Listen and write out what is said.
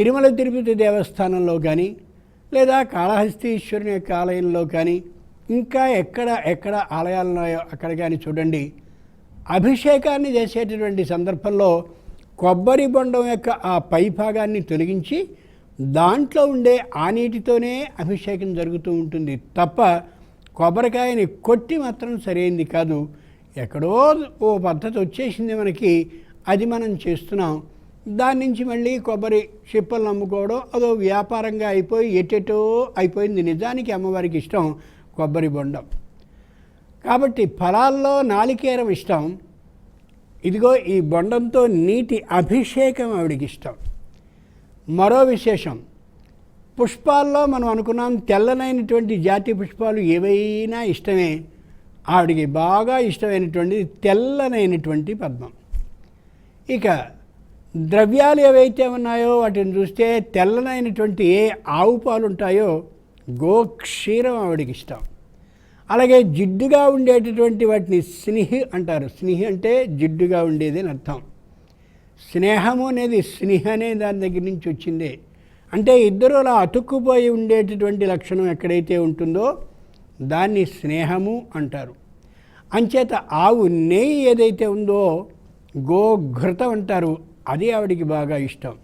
తిరుమల తిరుపతి దేవస్థానంలో కానీ లేదా కాళహస్తీశ్వరుని యొక్క ఆలయంలో కానీ ఇంకా ఎక్కడ ఎక్కడ ఆలయాలు ఉన్నాయో అక్కడ కానీ చూడండి. అభిషేకాన్ని చేసేటటువంటి సందర్భంలో కొబ్బరి బొండం యొక్క ఆ పై భాగాన్ని తొలగించి దాంట్లో ఉండే ఆ నీటితోనే అభిషేకం జరుగుతూ ఉంటుంది. తప్ప కొబ్బరికాయని కొట్టి మాత్రం సరైంది కాదు. ఎక్కడో ఓ పద్ధతి వచ్చేసింది మనకి. అది మనం చేస్తున్నాం. దాని నుంచి మళ్ళీ కొబ్బరి చిప్పలు నమ్ముకోవడం అదో వ్యాపారంగా అయిపోయి ఎటెటో అయిపోయింది. నిజానికి అమ్మవారికి ఇష్టం కొబ్బరి బొండం. కాబట్టి ఫలాల్లో నాలికేరం ఇష్టం. ఇదిగో ఈ బొండంతో నీటి అభిషేకం ఆవిడికి ఇష్టం. మరో విశేషం పుష్పాల్లో మనం అనుకున్నాం తెల్లనైనటువంటి జాతి పుష్పాలు ఏవైనా ఇష్టమే. ఆవిడికి బాగా ఇష్టమైనటువంటిది తెల్లనైనటువంటి పద్మం. ఇక ద్రవ్యాలు ఏవైతే ఉన్నాయో వాటిని చూస్తే తెల్లనైనటువంటి ఏ ఆవు పాలు ఉంటాయో గోక్షీరం ఆవిడకి ఇష్టం. అలాగే జిడ్డుగా ఉండేటటువంటి వాటిని స్నేహి అంటారు. స్నేహి అంటే జిడ్డుగా ఉండేది అని అర్థం. స్నేహము అనేది స్నేహ అనే దాని దగ్గర నుంచి వచ్చిందే. అంటే ఇద్దరు అలా అతుక్కుపోయి ఉండేటటువంటి లక్షణం ఎక్కడైతే ఉంటుందో దాన్ని స్నేహము అంటారు. అంచేత ఆవు నెయ్యి ఏదైతే ఉందో గోఘృతం అంటారు. అది ఆవిడికి బాగా ఇష్టం.